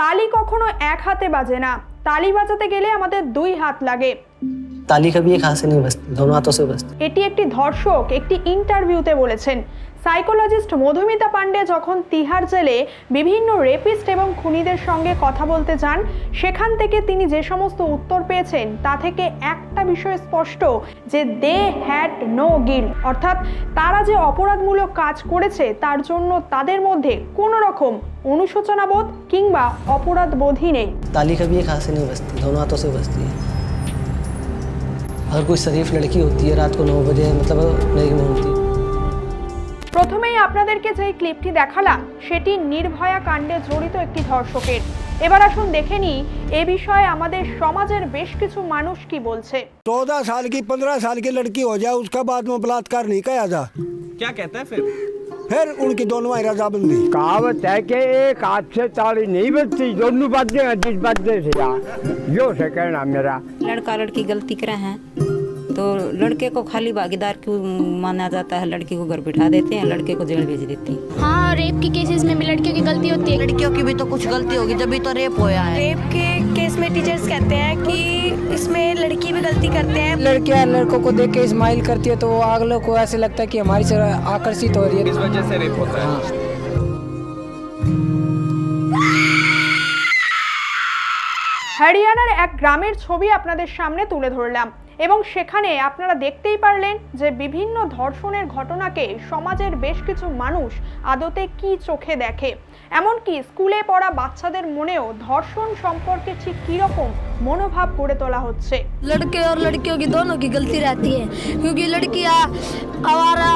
তালি কখনো এক হাতে বাজে না। তালি বাজাতে গেলে আমাদের দুই হাত লাগে। তালি কবি এক হাত সে দোনো হাতও সে বাজতি এটি একটি ধর্ষক একটি ইন্টারভিউতে বলেছেন সাইকোলজিস্ট মধুমিতা পাণ্ডে যখন তিহার জেলে বিভিন্ন রেপিস্ট এবং খুনিদের সঙ্গে কথা বলতে যান সেখান থেকে তিনি যে সমস্ত উত্তর পেয়েছেন তা থেকে একটা বিষয় স্পষ্ট যে দে হ্যাড নো গিল। অর্থাৎ তারা যে অপরাধমূলক কাজ করেছে তার জন্য তাদের মধ্যে কোনো রকম অনুশোচনাবোধ কিংবা অপরাধবোধই নেই। তালিকা বিয়ে খাসে নেই বাস্তি দোনো হাতও अगर कोई शरीफ लड़की होती है रात को नौ बजे मतलब नहीं घूमती প্রথমেই আপনাদেরকে যে ক্লিপটি দেখালাম সেটি নির্ভয়া কাণ্ডে জড়িত একটি ধর্ষকের এবার আসুন দেখে নিই এ বিষয়ে আমাদের সমাজের বেশ কিছু মানুষ কি বলছে चौदह साल की पंद्रह साल की लड़की हो जाए उसका बाद में बलात्कार नहीं किया जा क्या कहता है फिर फिर उनकी दोनों ही रजाबंदी कहावत है कि एक हाथ से ताली नहीं बजती दोनों बजते हैं जिस बजते से यार जो से कहना मेरा लड़का लड़की गलती करे हैं तो लड़के को खाली भागीदार क्यों माना जाता है लड़की को घर बिठा देते हैं लड़के को जेल भेज देते हैं हाँ रेप के केसेस में भी लड़कियों की गलती होती है लड़कियों की भी तो कुछ गलती होगी जब भी तो रेप होया है रेप के केस में टीचर्स कहते हैं कि इसमें लड़की भी गलती करते हैं लड़कियां लड़कों को देख के स्माइल करती है तो वो अगले को ऐसे लगता है कि हमारी से आकर्षित हो रही है इस वजह से रेप होता है হরিয়ানার এক গ্রামের ছবি আপনাদের সামনে তুলে ধরলাম এবং সেখানে আপনারা দেখতেই পারলেন যে বিভিন্ন ধর্ষণের ঘটনাকে সমাজের বেশ কিছু মানুষ আদতে কি চোখে দেখে এমনকি স্কুলে পড়া বাচ্চাদের মনেও ধর্ষণ সম্পর্কে ঠিক কীরকম মনোভাব গড়ে তোলা হচ্ছে लड़के और लड़कियों की दोनों की गलती रहती है क्योंकि लड़कियां आवारा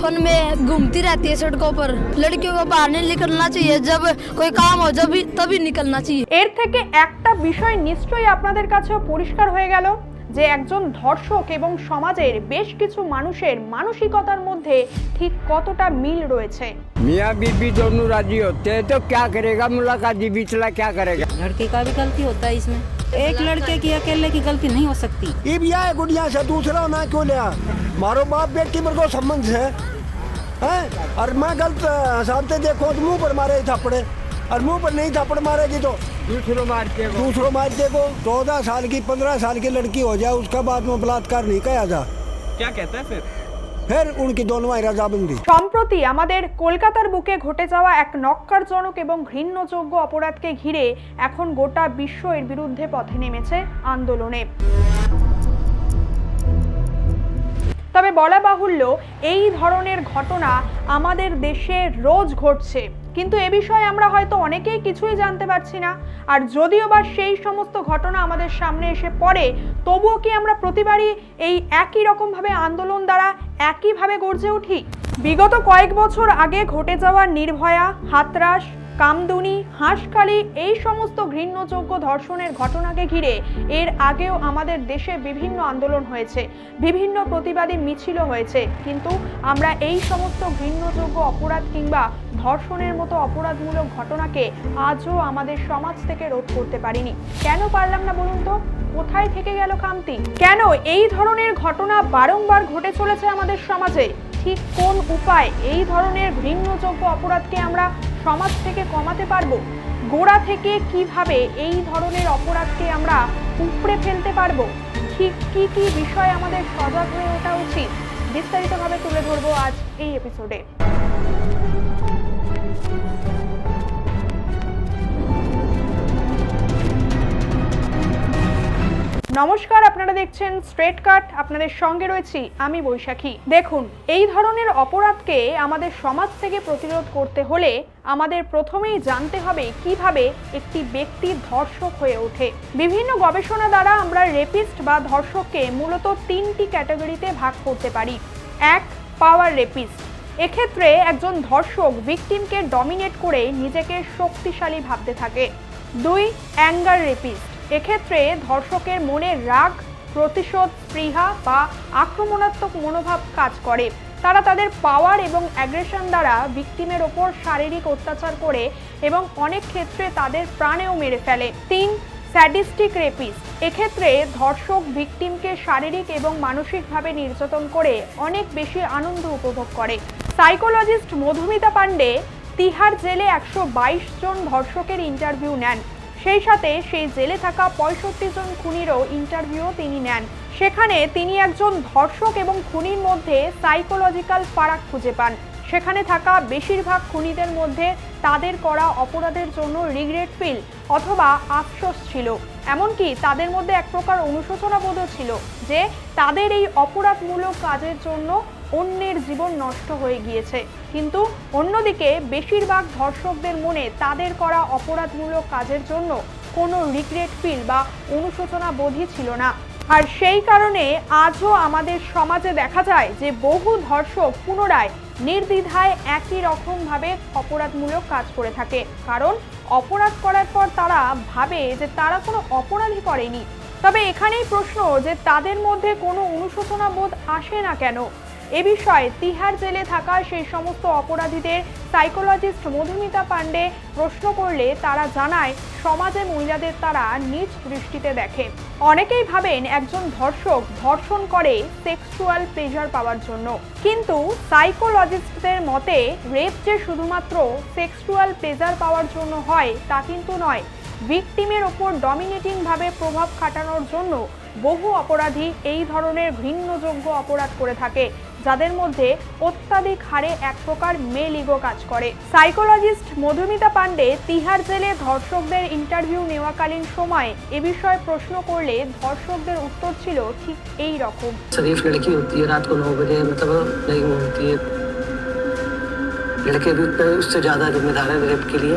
फन में घूमती रहती है सड़कों पर लड़कियों को बाहर नहीं निकलना चाहिए जब कोई काम हो जब तभी निकलना चाहिए এর থেকে একটা বিষয় নিশ্চয়ই আপনাদের কাছেও পরিষ্কার হয়ে গেল যে একজন ধর্ষক এবং সমাজের বেশ কিছু মানুষের মানসিকতার মধ্যে ঠিক কতটা মিল রয়েছে मियाँ बीबी दोनों राजी होते हैं तो क्या करेगा मुलाकात जी बीचला क्या करेगा लड़के का भी गलती होता है इसमें एक लड़के की अकेले की गलती नहीं हो सकती ये भी आए गुड़िया से दूसरा ना क्यों लिया मारो बाप बेटी मेरे को संबंध है हैं और मैं गलत हिसाब से देखो तो मुंह पर मारे थप्पड़े और मुंह पर नहीं थप्पड़ मारेगी तो दूसरों मारते को दूसरों मारते को चौदह साल की पंद्रह साल की लड़की हो जाए उसका बाद में बलात्कार नहीं किया जा क्या कहता है फिर फिर उनकी दोनों ही रजाबंदी সম্প্রতি আমাদের কলকাতার বুকে ঘটে যাওয়া এক নক্কারজনক এবং ঘৃণ্যযোগ্য অপরাধকে ঘিরে এখন গোটা বিশ্ব এর বিরুদ্ধে পথে নেমেছে আন্দোলনে তবে বলা বাহুল্য, এই ধরনের ঘটনা আমাদের দেশে রোজ ঘটছে। কিন্তু এ বিষয়ে আমরা হয়তো অনেকেই কিছুই জানতে পারছি না। আর যদিও বা সেই সমস্ত ঘটনা আমাদের সামনে এসে পড়ে, তবুও কি আমরা প্রতিবারই এই একই রকমভাবে আন্দোলন দ্বারা একইভাবে গর্জে উঠি? বিগত কয়েক বছর আগে ঘটে যাওয়া নির্ভয়া, হাতরাস কামদুনি হাঁসখালি এই সমস্ত ঘৃণ্যযোগ্য ধর্ষণের ঘটনাকে ঘিরে এর আগেও আমাদের দেশে বিভিন্ন আন্দোলন হয়েছে, বিভিন্ন প্রতিবাদী মিছিলও হয়েছে। কিন্তু আমরা এই সমস্ত ঘৃণ্যযোগ্য অপরাধ কিংবা ধর্ষণের মতো অপরাধমূলক ঘটনাকে আজও আমাদের সমাজ থেকে রোধ করতে পারিনি। কেন পারলাম না বলুন তো? কোথায় থেকে গেল কামতি কেন এই ধরনের ঘটনা বারংবার ঘটে চলেছে আমাদের সমাজে? ঠিক কোন উপায় এই ধরনের ঘৃণ্যযোগ্য অপরাধকে আমরা সমাজ থেকে কমাতে পারব? গোড়া থেকে কীভাবে এই ধরনের অপরাধকে আমরা উপড়ে ফেলতে পারব? ঠিক কি কি বিষয় আমাদের সজাগ হয়ে ওঠা উচিত? বিস্তারিতভাবে তুলে ধরবো আজ এই এপিসোডে নমস্কার, আপনারা দেখছেন স্ট্রেট কাট। আপনাদের সঙ্গে রয়েছি আমি বৈশাখী। দেখুন, এই ধরনের অপরাধকে আমাদের সমাজ থেকে প্রতিরোধ করতে হলে আমাদের প্রথমেই জানতে হবে কীভাবে একটি ব্যক্তি ধর্ষক হয়ে ওঠে। বিভিন্ন গবেষণা দ্বারা আমরা রেপিস্ট বা ধর্ষককে মূলত তিনটি ক্যাটাগরিতে ভাগ করতে পারি। এক পাওয়ার রেপিস্ট এক্ষেত্রে একজন ধর্ষক ভিকটিমকে ডমিনেট করে নিজেকে শক্তিশালী ভাবতে থাকে। দুই অ্যাঙ্গার রেপিস্ট এক্ষেত্রে ধর্ষকের মনে রাগ, প্রতিশোধ, স্পৃহা বা আক্রমণাত্মক মনোভাব কাজ করে। তারা তাদের পাওয়ার এবং অ্যাগ্রেশন দ্বারা ভিকটিমের ওপর শারীরিক অত্যাচার করে এবং অনেক ক্ষেত্রে তাদের প্রাণেও মেরে ফেলে। তিন স্যাডিস্টিক রেপিস্ট এক্ষেত্রে ধর্ষক ভিকটিমকে শারীরিক এবং মানসিকভাবে নির্যাতন করে অনেক বেশি আনন্দ উপভোগ করে। সাইকোলজিস্ট মধুমিতা পাণ্ডে তিহার জেলে একশো বাইশ জন ধর্ষকের ইন্টারভিউ নেন। সেই সাথে সেই জেলে থাকা পঁয়ষট্টি জন খুনিরও ইন্টারভিউ তিনি নেন। সেখানে তিনি একজন ধর্ষক এবং খুনির মধ্যে সাইকোলজিক্যাল ফারাক খুঁজে পান। সেখানে থাকা বেশিরভাগ খুনিদের মধ্যে তাদের করা অপরাধের জন্য রিগ্রেট ফিল অথবা আফসোস ছিল। এমনকি তাদের মধ্যে এক প্রকার অনুশোচনাবোধও ছিল যে তাদের এই অপরাধমূলক কাজের জন্য অন্যের জীবন নষ্ট হয়ে গিয়েছে। কিন্তু অন্যদিকে বেশিরভাগ ধর্ষকদের মনে তাদের করা অপরাধমূলক কাজের জন্য কোনো রিগ্রেট ফিল বা অনুশোচনা বোধই ছিল না। আর সেই কারণে আজও আমাদের সমাজে দেখা যায় যে বহু ধর্ষক পুনরায় নির্দ্বিধায় একই রকমভাবে অপরাধমূলক কাজ করে থাকে। কারণ অপরাধ করার পর তারা ভাবে যে তারা কোনো অপরাধই করেনি। তবে এখানেই প্রশ্ন যে তাদের মধ্যে কোনো অনুশোচনা বোধ আসে না কেন? এ বিষয়ে তিহার জেলে থাকা সেই সমস্ত অপরাধীদের সাইকোলজিস্ট মধুমিতা পাণ্ডে প্রশ্ন করলে তারা জানায়, সমাজে মহিলাদের তারা নিজ দৃষ্টিতে দেখে। অনেকেই ভাবেন একজন ধর্ষক ধর্ষণ করে সেক্সুয়াল প্লেজার পাওয়ার জন্য। কিন্তু সাইকোলজিস্টদের মতে রেপ যে শুধুমাত্র সেক্সুয়াল প্লেজার পাওয়ার জন্য হয়, তা কিন্তু নয়। ভিকটিমের ওপর ডমিনেটিং ভাবে প্রভাব খাটানোর জন্য বহু অপরাধী এই ধরনের ঘৃণ্যযোগ্য অপরাধ করে থাকে। যাদের মধ্যে অত্যাধিক হারে এক প্রকার মেল ইগো কাজ করে সাইকোলজিস্ট মধুমিতা পাণ্ডে তিহার জেলে ধর্ষকদের ইন্টারভিউ নেওয়াকালীন সময় এ বিষয়ে প্রশ্ন করলে ধর্ষকদের উত্তর ছিল ঠিক এই রকম शरीफ लड़की होती है रात को नौ बजे मतलब नहीं होती है लड़के भी उससे ज़्यादा जिम्मेदार है रेप के लिए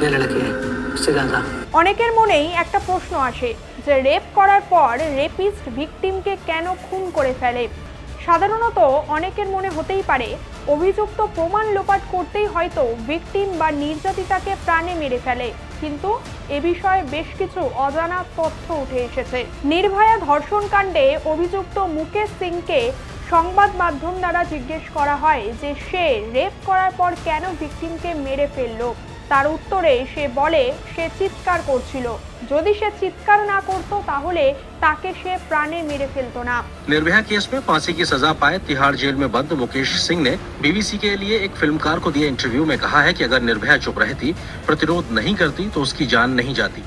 ये लड़के हैं उससे ज़्यादा অনেকের মনেই একটা প্রশ্ন আসে যে রেপ করার পর রেপিস্ট ভিকটিমকে কেন খুন করে ফেলে সাধারণত অনেকের মনে হতেই পারে, অভিযুক্ত প্রমাণ লোপাট করতেই হয়তো ভিকটিম বা নির্যাতিতাকে প্রাণে মেরে ফেলে। কিন্তু এ বিষয়ে বেশ কিছু অজানা তথ্য উঠে এসেছে। নির্ভয়া ধর্ষণ কাণ্ডে অভিযুক্ত মুকেশ সিংকে সংবাদ মাধ্যম দ্বারা জিজ্ঞেস করা হয় যে সে রেপ করার পর কেন ভিকটিমকে মেরে ফেলল। তার উত্তরে সে বলে সে চিৎকার করছিল যদি সে চিৎকার না করতো তাহলে তাকে সে প্রাণে মেরে ফেলতো না निर्भया केस में फांसी की सजा पाए तिहाड़ जेल में बंद मुकेश सिंह ने बीबीसी के लिए एक फिल्मकार को दिए इंटरव्यू में कहा है कि अगर निर्भया चुप रहती प्रतिरोध नहीं करती तो उसकी जान नहीं जाती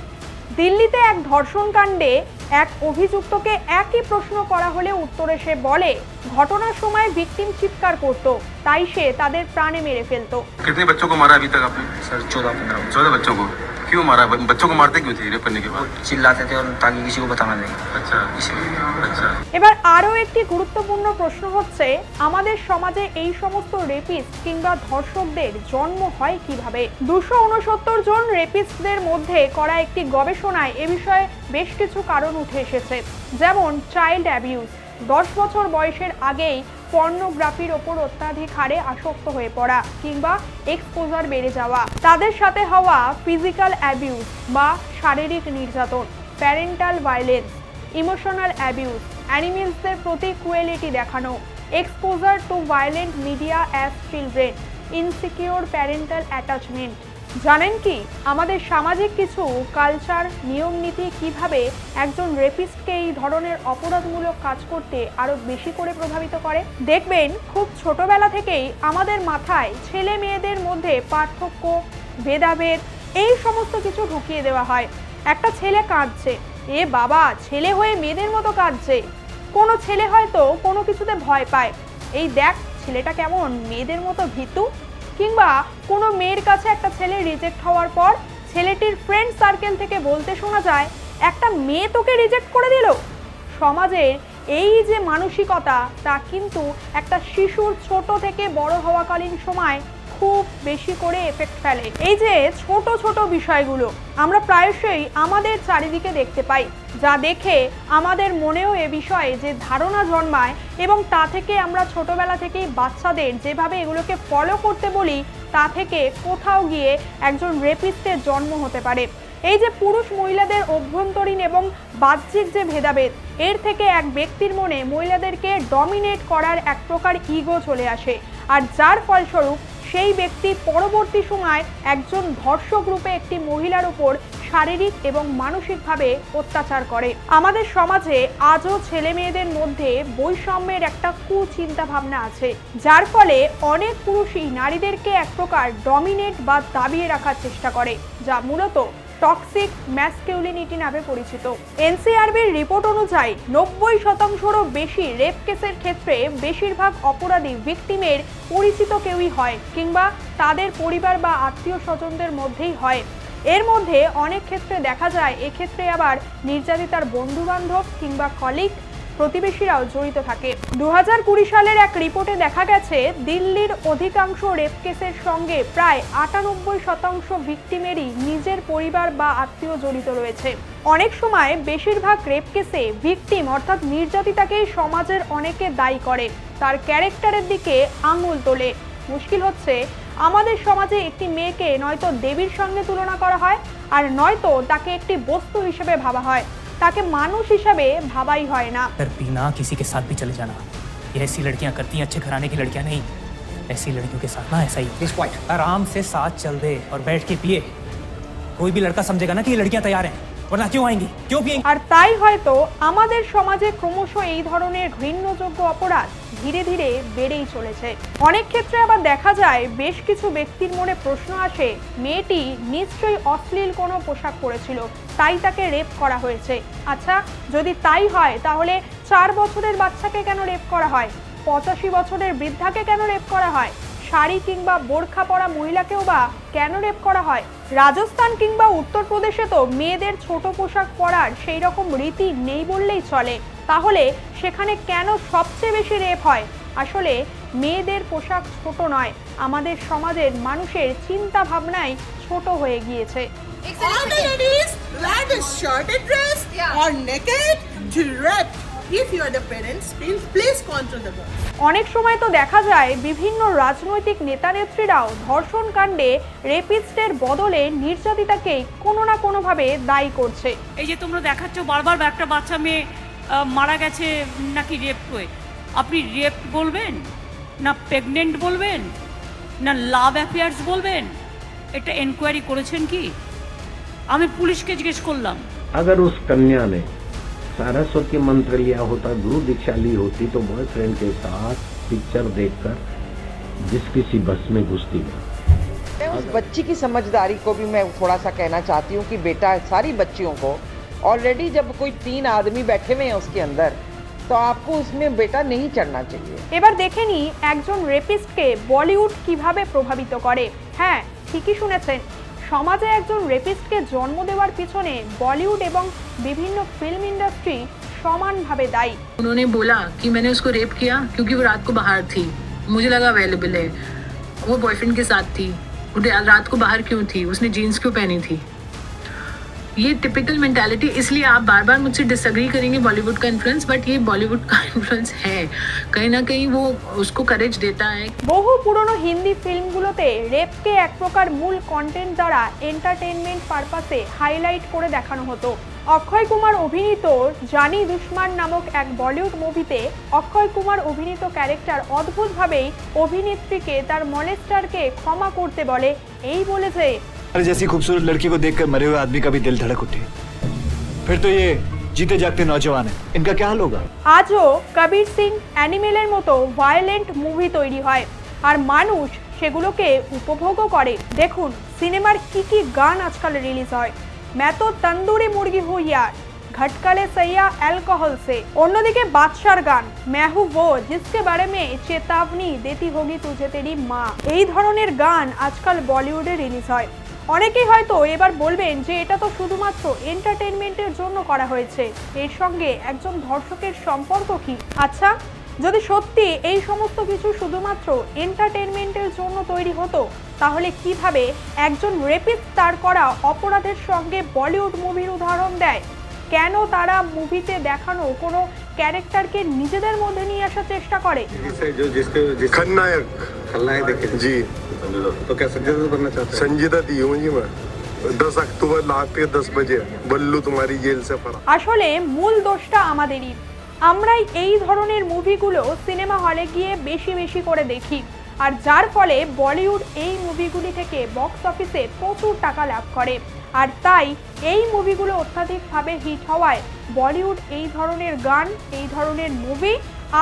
দিল্লিতে এক ধর্ষণ কাণ্ডে এক অভিযুক্তকে একই প্রশ্ন করা হলে উত্তরে সে বলে ঘটনার সময় ভিকটিম চিৎকার করত তাই সে তাদের প্রাণে মেরে ফেলতো कितने बच्चों को मारा अभी तक आपने सर चौदह पंद्रह चौदह बच्चों को क्यों मारा बच्चों को मारते क्यों थे रेप करने के बाद चिल्लाते थे और ताकि किसी को बताना नहीं अच्छा इसलिए अच्छा এবার আরও একটি গুরুত্বপূর্ণ প্রশ্ন হচ্ছে আমাদের সমাজে এই সমস্ত রেপিস্ট কিংবা ধর্ষকদের জন্ম হয় কিভাবে দুশো উনসত্তর জন রেপিস্টদের মধ্যে করা একটি গবেষণায় এ বিষয়ে বেশ কিছু কারণ উঠে এসেছে যেমন চাইল্ড অ্যাবিউজ দশ বছর বয়সের আগেই পর্নোগ্রাফির ওপর অত্যাধিক হারে আসক্ত হয়ে পড়া কিংবা এক্সপোজার বেড়ে যাওয়া। তাদের সাথে হওয়া ফিজিক্যাল অ্যাবিউজ বা শারীরিক নির্যাতন প্যারেন্টাল ভায়োলেন্স ইমোশনাল অ্যাবিউজ অ্যানিমেলসদের প্রতি ক্রুয়েলিটি দেখানো exposure to violent media as children insecure parental attachment জানেন কি? আমাদের সামাজিক কিছু কালচার নিয়ম নীতি কীভাবে একজন রেপিস্টকে এই ধরনের অপরাধমূলক কাজ করতে আরও বেশি করে প্রভাবিত করে? দেখবেন, খুব ছোটবেলা থেকেই আমাদের মাথায় ছেলে মেয়েদের মধ্যে পার্থক্য, ভেদাভেদ এই সমস্ত কিছু ঢুকিয়ে দেওয়া হয়। একটা ছেলে কাঁদছে, এ বাবা, ছেলে হয়ে মেয়েদের মতো কাঁদছে। কোনো ছেলে হয়তো কোনো কিছুতে ভয় পায়, এই দেখ, ছেলেটা কেমন? মেয়েদের মতো ভীতু? কিংবা কোনো মেয়ের কাছে একটা ছেলে রিজেক্ট হওয়ার পর ছেলেটির ফ্রেন্ড সার্কেল থেকে বলতে শোনা যায়, একটা মেয়ে তোকে রিজেক্ট করে দিল? সমাজের এই যে মানসিকতা, তা কিন্তু একটা শিশুর ছোট থেকে বড় হওয়াকালীন সময় খুব বেশি করে এফেক্ট ফেলে। এই যে ছোট ছোট বিষয়গুলো, আমরা প্রায়শই আমাদের চারিদিকে দেখতে পাই, যা দেখে আমাদের মনেও এ বিষয়ে যে ধারণা জন্মায় এবং তা থেকে আমরা ছোটবেলা থেকেই বাচ্চাদের যেভাবে এগুলোকে ফলো করতে বলি, তা থেকে কোথাও গিয়ে একজন রেপিস্টের জন্ম হতে পারে। এই যে পুরুষ মহিলাদের অভ্যন্তরীণ এবং বাহ্যিক যে ভেদাভেদ, এর থেকে এক ব্যক্তির মনে মহিলাদেরকে ডমিনেট করার এক প্রকার ইগো চলে আসে। আর যার ফলস্বরূপ সেই ব্যক্তি পরবর্তী সময় একজন ধর্ষক রূপে একটি মহিলার উপর শারীরিক এবং মানসিকভাবে অত্যাচার করে। আমাদের সমাজে আজও ছেলে মেয়েদের মধ্যে বৈষম্যের একটা কুচিন্তা ভাবনা আছে, যার ফলে অনেক পুরুষই নারীদেরকে এক প্রকার ডমিনেট বা দাবিয়ে রাখার চেষ্টা করে, যা মূলত টক্সিক ম্যাসকিউলিনিটি নামে পরিচিত। এনসিআরবির রিপোর্ট অনুযায়ী নব্বই শতাংশরও বেশি রেপ কেসের ক্ষেত্রে বেশিরভাগ অপরাধী ভিকটিমের পরিচিত কেউই হয় কিংবা তাদের পরিবার বা আত্মীয় স্বজনদের মধ্যেই হয়। এর মধ্যে অনেক ক্ষেত্রে দেখা যায়, এক্ষেত্রে আবার নির্যাতিতার বন্ধু বান্ধব কিংবা কলিগ প্রতিবেশীরাও জড়িত থাকে। দু সালের এক রিপোর্টে দেখা গেছে, দিল্লির অধিকাংশ রেপ কেসের সঙ্গে প্রায় আটানব্বই শতাংশ ভিকটিমেরই নিজের পরিবার বা আত্মীয় জড়িত রয়েছে। অনেক সময় বেশিরভাগ রেপ কেসে ভিকটিম অর্থাৎ নির্যাতিতাকেই সমাজের অনেকে দায়ী করে, তার ক্যারেক্টারের দিকে আঙুল তোলে। মুশকিল হচ্ছে, আমাদের সমাজে একটি মেয়েকে নয়তো দেবীর সঙ্গে তুলনা করা হয়, আর নয়তো তাকে একটি বস্তু হিসেবে ভাবা হয়। তাকে মানুষ হিসেবে ভাবাই হয় না कर पीना किसी के साथ भी चले जाना ये ऐसी लड़कियां करती हैं अच्छे घराने की लड़कियां नहीं ऐसी लड़कियों के साथ ना ऐसा ही आराम से साथ चल दे और बैठ के पिए कोई भी लड़का समझेगा ना कि ये लड़कियां तैयार हैं वरना क्यों आएंगी क्यों पिएंगी আর তাই হয়তো আমাদের সমাজে ক্রমশ এই ধরনের ঘৃণ্যযোগ্য অপরাধ ধীরে ধীরে বেড়েই চলেছে অনেক ক্ষেত্রে আবার দেখা যায় বেশ কিছু ব্যক্তির মনে প্রশ্ন আসে মেয়েটি নিশ্চয়ই অশ্লীল কোনো পোশাক পরেছিল তাই তাকে রেপ করা হয়েছে। আচ্ছা যদি তাই হয়, তাহলে চার বছরের বাচ্চাকে কেন রেপ করা হয়? পঁচাশি বছরের বৃদ্ধাকে কেন রেপ করা হয়? শাড়ি কিংবা বোরখা পরা মহিলাকেও বা কেন রেপ করা হয়? রাজস্থান কিংবা উত্তরপ্রদেশে তো মেয়েদের ছোট পোশাক পরার সেই রকম রীতি নেই বললেই চলে। তাহলে সেখানে কেন সবচেয়ে বেশি রেপ হয়? আসলে মেয়েদের পোশাক ছোট নয়, আমাদের সমাজের মানুষের চিন্তা ভাবনাই ছোট হয়ে গিয়েছে। All the ladies wear the shorted dress or naked to rap. If you are the parents, please, please control the girls. অনেক সময় তো দেখা যায় বিভিন্ন রাজনৈতিক নেতানেত্রীরাও ধর্ষণ কাণ্ডে রেপিস্টের বদলে নির্যাতিতাকেই কোনো না কোনোভাবে দায়ী করছে। এই যে তোমরা দেখাচ্ছ বারবার একটা বাচ্চা মেয়ে মারা গেছে নাকি রেপ হয়ে। আপনি রেপ বলবেন? না প্রেগনেন্ট বলবেন? না লাভ অ্যাফেয়ার্স বলবেন? এটা এনকোয়ারি করেছেন কি? আমি পুলিশকে জিজ্ঞেস করলাম अगर उस कन्या ने सरस्वती मंत्र लिया होता गुरु दीक्षा ली होती तो बॉयफ्रेंड के साथ पिक्चर देखकर जिस किसी बस में घुसती नहीं उस बच्ची की समझदारी को भी मैं थोड़ा सा कहना चाहती हूँ कि बेटा सारी बच्चियों को ऑलरेडी जब कोई तीन आदमी बैठे हुए हैं उसके अंदर तो आपको उसमें बेटा नहीं चढ़ना चाहिए এবার দেখে নি একজন রেপিস্টকে বলিউড কিভাবে প্রভাবিত করে হ্যাঁ ঠিকই শুনেছেন সমাজে একজন রেপিস্টকে জন্ম দেওয়ার পিছনে বলিউড এবং বিভিন্ন ফিল্ম ইন্ডাস্ট্রি সমানভাবে দায়ী उन्होंने बोला कि मैंने उसको रेप किया क्योंकि वो रात को बाहर थी मुझे लगा अवेलेबल है वो बॉयफ्रेंड के साथ थी वो रात को बाहर क्यों थी उसने जीन्स क्यों पहनी थी ये टिपिकल मेंटालिटी इसलिए आप बार बार मुझसे डिसएग्री करेंगे बॉलीवुड का इन्फ्लुएंस बट ये बॉलीवुड का इन्फ्लुएंस है कहीं ना कहीं वो उसको करेज देता है বহু পুরনো হিন্দি ফিল্মগুলোতে রেপকে এক প্রকার মূল কন্টেন্ট দ্বারা এন্টারটেনমেন্ট পারপাসে হাইলাইট করে দেখানো হতো অক্ষয় কুমার অভিনীত জানি দুশ্মান নামক এক বলিউড মুভিতে অক্ষয় কুমার অভিনীত ক্যারেক্টার অদ্ভুতভাবেই অভিনেত্রীকে তার মলেস্টারকে ক্ষমা করতে বলে এই বলে যে जैसी खूबसूरत लड़की को देखकर मरे हुए आदमी का भी दिल धड़क उठे फिर तो ये जीते जागते नौजवान है इनका क्या हाल होगा আজও কবির সিং অ্যানিমেলের মতো ভায়োলেন্ট মুভি তৈরি হয় আর মানুষ সেগুলোকে উপভোগও করে দেখুন সিনেমার কি কি গান আজকাল রিলিজ হয় मैं तो तंदूरी मुर्गी हूँ यार घटकले सैया अल्कोहल से অন্যদিকে বাদশার গান मैं हूँ वो जिसके बारे में चेतावनी देती होगी तुझे तेरी মা এই ধরনের গান আজকাল বলিউডে রিলিজ হয় অনেকেই হয়তো এবার বলবেন যে এটা তো শুধুমাত্র এন্টারটেনমেন্টের জন্য করা হয়েছে। এর সঙ্গে একজন ধর্ষকের সম্পর্ক কি? আচ্ছা যদি সত্যি এই সমস্ত কিছু শুধুমাত্র এন্টারটেনমেন্টের জন্য তৈরি হতো, তাহলে কীভাবে একজন রেপিস্ট তার করা অপরাধের সঙ্গে বলিউড মুভির উদাহরণ দেয়? কেন তারা মুভিতে দেখানো কোনো ক্যারেক্টারকে নিজেদের মধ্যে নিয়ে আসার চেষ্টা করে जो जिसके खलनायक खलनायक देखे जी तो क्या संजय दत्त बनना चाहते संजीदा दी हूँ जी मैं दस अक्टूबर रात के दस बजे बल्लू तुम्हारी जेल से फरार আসলে মূল দোষটা আমাদেরই আমরাই এই ধরনের মুভিগুলো সিনেমা হলে গিয়ে বেশি বেশি করে দেখি আর যার ফলে বলিউড এই মুভিগুলি থেকে বক্স অফিসে প্রচুর টাকা লাভ করে আর তাই এই মুভিগুলো অত্যাধিকভাবে হিট হওয়ায় বলিউড এই ধরনের গান, এই ধরনের মুভি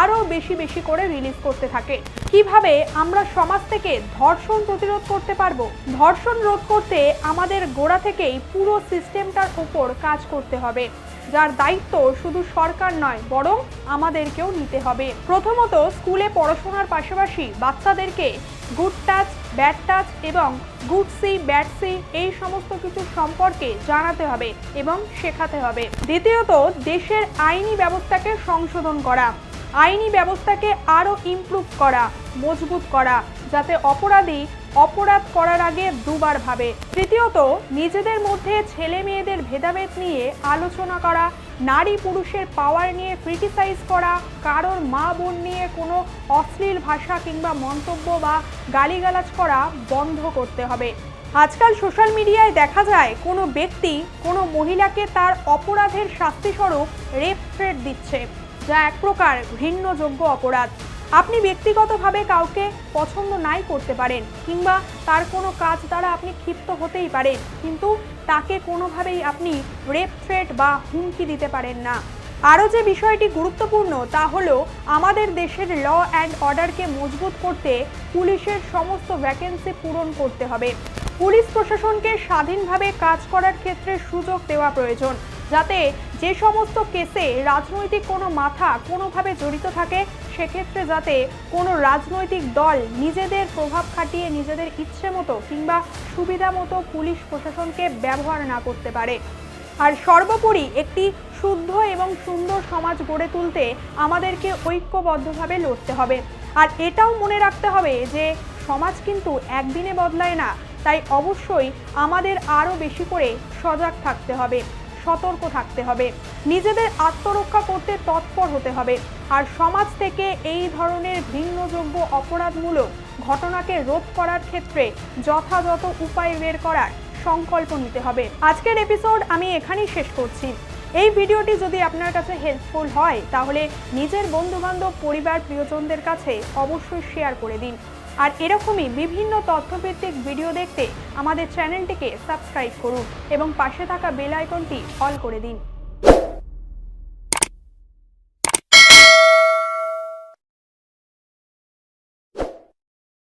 আরও বেশি বেশি করে রিলিজ করতে থাকে। কীভাবে আমরা সমাজ থেকে ধর্ষণ প্রতিরোধ করতে পারব? ধর্ষণ রোধ করতে আমাদের গোড়া থেকেই পুরো সিস্টেমটার উপর কাজ করতে হবে। যার দায়িত্ব শুধু সরকার নয়, বরং আমাদেরকেও নিতে হবে। প্রথমত, স্কুলে পড়াশোনার পাশাপাশি বাচ্চাদেরকে গুড টাচ ব্যাড টাচ এবং গুড সি ব্যাট সি এই সমস্ত কিছু সম্পর্কে জানাতে হবে এবং শেখাতে হবে। দ্বিতীয়ত, দেশের আইনি ব্যবস্থাকে সংশোধন করা, আইনি ব্যবস্থাকে আরও ইমপ্রুভ করা, মজবুত করা, যাতে অপরাধী অপরাধ করার আগে দুবার ভাবে। তৃতীয়ত, নিজেদের মধ্যে ছেলে মেয়েদের ভেদাভেদ নিয়ে আলোচনা করা, নারী পুরুষের পাওয়ার নিয়ে ক্রিটিসাইজ করা, কারোর মা বোন নিয়ে কোনো অশ্লীল ভাষা কিংবা মন্তব্য বা গালিগালাজ করা বন্ধ করতে হবে। আজকাল সোশ্যাল মিডিয়ায় দেখা যায়, কোনো ব্যক্তি কোনো মহিলাকে তার অপরাধের শাস্তিস্বরূপ রেপ থ্রেট দিচ্ছে, যা এক প্রকার ঘৃণ্যযোগ্য অপরাধ। আপনি ব্যক্তিগতভাবে কাউকে পছন্দ নাই করতে পারেন, কিংবা তার কোনো কাজ দ্বারা আপনি ক্ষিপ্ত হতেই পারেন, কিন্তু তাকে কোনোভাবেই আপনি রেপ, থ্রেট বা হুমকি দিতে পারেন না। আরও যে বিষয়টি গুরুত্বপূর্ণ, তা হলো আমাদের দেশের ল অ্যান্ড অর্ডারকে মজবুত করতে পুলিশের সমস্ত ভ্যাকেন্সি পূরণ করতে হবে। পুলিশ প্রশাসনকে স্বাধীনভাবে কাজ করার ক্ষেত্রে সুযোগ দেওয়া প্রয়োজন। যাতে যে সমস্ত কেসে রাজনৈতিক কোনো মাথা কোনোভাবে জড়িত থাকে, সেক্ষেত্রে যাতে কোনো রাজনৈতিক দল নিজেদের প্রভাব খাটিয়ে নিজেদের ইচ্ছে মতো কিংবা সুবিধা মতো পুলিশ প্রশাসনকে ব্যবহার না করতে পারে। আর সর্বোপরি একটি শুদ্ধ এবং সুন্দর সমাজ গড়ে তুলতে আমাদেরকে ঐক্যবদ্ধভাবে লড়তে হবে। আর এটাও মনে রাখতে হবে যে সমাজ কিন্তু একদিনে বদলায় না, তাই অবশ্যই আমাদের আরও বেশি করে সজাগ থাকতে হবে। সতর্ক থাকতে হবে। নিজেদের আত্মরক্ষা করতে তৎপর হতে হবে। আর সমাজ থেকে এই ধরনের ভিন্নযোগ্য অপরাধমূলক ঘটনাকে রোধ করার ক্ষেত্রে যথাযথ উপায় বের করার সংকল্প নিতে হবে। আজকের এপিসোড আমি এখানেই শেষ করছি। এই ভিডিওটি যদি আপনার কাছে হেল্পফুল হয়, তাহলে নিজের বন্ধুবান্ধব, পরিবার, প্রিয়জনদের কাছে অবশ্যই শেয়ার করে দিন। আর এরকমই বিভিন্ন তথ্যভিত্তিক ভিডিও দেখতে আমাদের চ্যানেলটিকে সাবস্ক্রাইব করুন এবং পাশে থাকা বেল আইকনটি অল করে দিন।